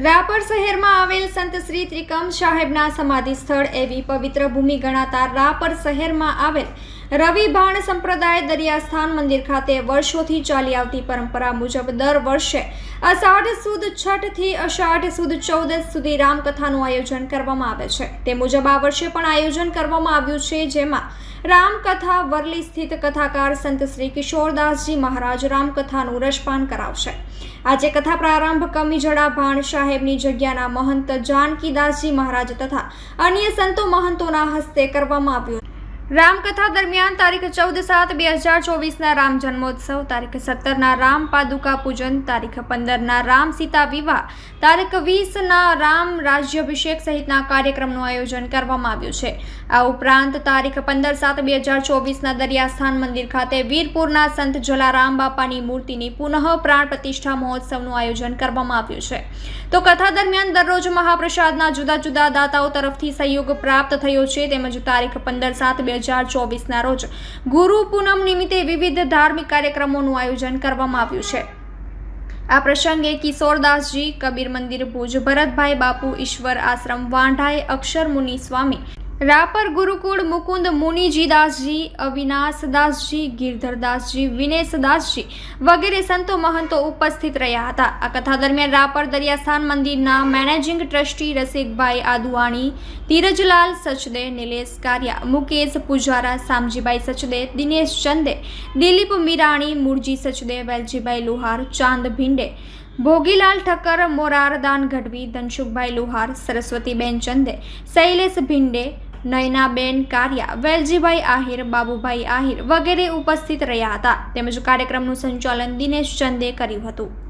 રાપર શહેરમાં આવેલ સંત શ્રી ત્રિકમ સાહેબના સમાધિ સ્થળ એવી પવિત્ર ભૂમિ ગણાતા રાપર શહેરમાં આવેલ રવિભાણ સંપ્રદાય દરિયાસ્થાન મંદિર ખાતે વર્ષોથી ચાલી આવતી પરંપરા મુજબ દર વર્ષે અષાઢ સુદ છઠથી અષાઢ સુદ ચૌદસ સુધી રામકથાનું આયોજન કરવામાં આવે છે. તે મુજબ આ વર્ષે પણ આયોજન કરવામાં આવ્યું છે, જેમાં રામકથા વરલી સ્થિત કથાકાર સંત શ્રી કિશોરદાસજી મહારાજ રામકથાનું રસપાન કરાવશે. આજે કથા પ્રારંભ કમીજડા ભાણ સાહેબની જગ્યાના મહંત જાનકીદાસજી મહારાજ તથા અન્ય સંતો મહંતોના હસ્તે કરવામાં આવ્યું રામકથા દરમિયાન તારીખ ચૌદ સાત બે હજાર ચોવીસના રામ જન્મોત્સવ, તારીખ સત્તરના રામ પાદુકા પૂજન, તારીખ પંદરના રામ સીતા વિવાહ, તારીખ વીસના રામ રાજ્યાભિષેક સહિતના કાર્યક્રમનું આયોજન કરવામાં આવ્યું છે. આ ઉપરાંત તારીખ પંદર સાત બે હજાર ચોવીસના દરિયાસ્થાન મંદિર ખાતે વીરપુરના સંત જલારામ બાપાની મૂર્તિની પુનઃ પ્રાણ પ્રતિષ્ઠા મહોત્સવનું આયોજન કરવામાં આવ્યું છે. તો કથા દરમિયાન દરરોજ મહાપ્રસાદના જુદા જુદા દાતાઓ તરફથી સહયોગ પ્રાપ્ત થયો છે, તેમજ તારીખ પંદર સાત બે હજાર ચોવીસના રોજ ગુરુ પૂનમ નિમિત્તે વિવિધ ધાર્મિક કાર્યક્રમોનું આયોજન કરવામાં આવ્યું છે. આ પ્રસંગે કિશોરદાસજી, કબીર મંદિર, ભુજ, ભરતભાઈ બાપુ, ઈશ્વર આશ્રમ વાંઢાએ અક્ષર મુનિ સ્વામી રાપર ગુરુકુળ મુકુંદ મુનિજીદાસજી, અવિનાશદાસજી, ગિરધરદાસજી, વિનેશદાસજી વગેરે સંતો મહંતો ઉપસ્થિત રહ્યા હતા. આ કથા દરમિયાન રાપર દરિયાસ્થાન મંદિરના મેનેજિંગ ટ્રસ્ટી રસિકભાઈ આદુવાણી, ધીરજલાલ સચદે, નિલેશ કારિયા, મુકેશ પુજારા સામજીભાઈ સચદે, દિનેશ ચંદે, દિલીપ મીરાણી મુરજી સચદે, વેલજીભાઈ લુહાર, ચાંદ ભીંડે, ભોગીલાલ ઠક્કર, મોરારદાન ગઢવી ધનસુખભાઈ લુહાર, સરસ્વતીબેન ચંદે, શૈલેષ ભીંડે નયનાબેન કારિયા, વેલજીભાઈ આહિર, બાબુભાઈ આહિર વગેરે ઉપસ્થિત રહ્યા હતા. તેમજ કાર્યક્રમનું સંચાલન દિનેશ ચંદે કર્યું હતું.